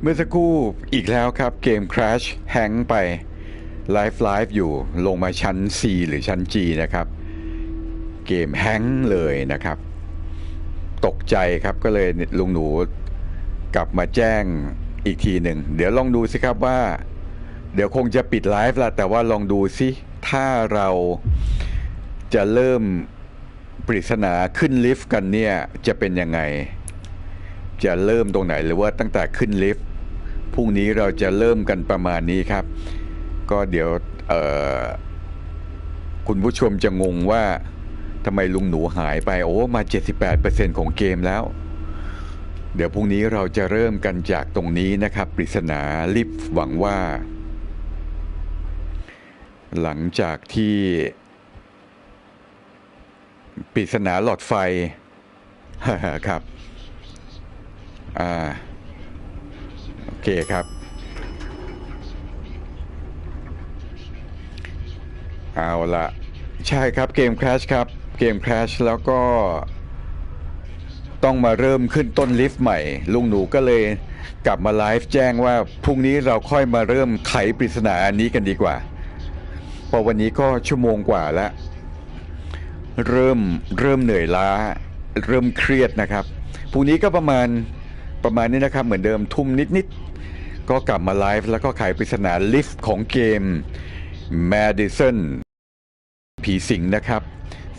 เมื่อสักครู่อีกแล้วครับเกม Crash แฮงไปไลฟ์ไลฟ์อยู่ลงมาชั้น C หรือชั้น G นะครับ เกมแฮงเลยนะครับ ตกใจครับก็เลยลุงหนูกลับมาแจ้งอีกทีหนึ่ง เดี๋ยวลองดูสิครับว่า เดี๋ยวคงจะปิดไลฟ์ละแต่ว่าลองดูสิถ้าเราจะเริ่มปริศนาขึ้นลิฟต์กันเนี่ย จะเป็นยังไง จะเริ่มตรงไหนหรือว่าตั้งแต่ขึ้นลิฟต์พรุ่งนี้เราจะเริ่มกันประมาณนี้ครับ ก็เดี๋ยวคุณผู้ชมจะงงว่าทำไมลุงหนูหายไปโอ้มา 78%ของเกมแล้ว เดี๋ยวพรุ่งนี้เราจะเริ่มกันจากตรงนี้นะครับ ปริศนาลิฟหวังว่า หลังจากที่ปริศนาหลอดไฟครับ อ่าโอเคครับเอาละใช่ครับเกม Crash ครับเกม Crash แล้วก็ต้องมาเริ่มขึ้นต้นลิฟต์ใหม่ ลุงหนูก็เลยกลับมาไลฟ์แจ้งว่า พรุ่งนี้เราค่อยมาเริ่มไขปริศนาอันนี้กันดีกว่าเพราะวันนี้ก็ชั่วโมงกว่าแล้ว เริ่มเริ่มเหนื่อยล้า เริ่มเครียดนะครับ พรุ่งนี้ก็ประมาณ ประมาณนี้นะครับเหมือนเดิมทุ่มนิดๆ ก็กลับมาไลฟ์แล้วก็ไขปริศนาลิฟต์ของเกม Madison ผีสิงนะครับ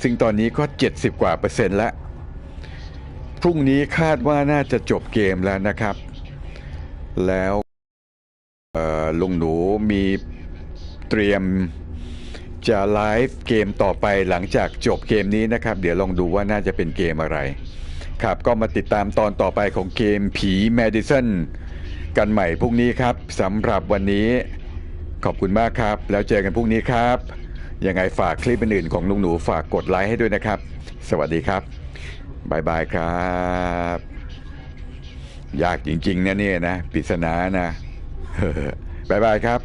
ซึ่งตอนนี้ก็ 70 กว่าเปอร์เซ็นต์แล้ว พรุ่งนี้คาดว่าน่าจะจบเกมแล้วนะครับ แล้วลุงหนูมีเตรียมจะไลฟ์เกมต่อไปหลังจากจบเกมนี้นะครับ เดี๋ยวลองดูว่าน่าจะเป็นเกมอะไร ครับก็มาติดตามตอนต่อไปของเกมผี Madison กันใหม่พรุ่งนี้ครับสำหรับวันนี้ขอบคุณมากครับ แล้วเจอกันพรุ่งนี้ครับยังไงฝากคลิปอื่นๆของลุงหนูฝากกดไลค์ให้ด้วยนะครับ สวัสดีครับบายบายครับ ยากจริงๆนะเนี่ยนะปริศนานะบายบายครับ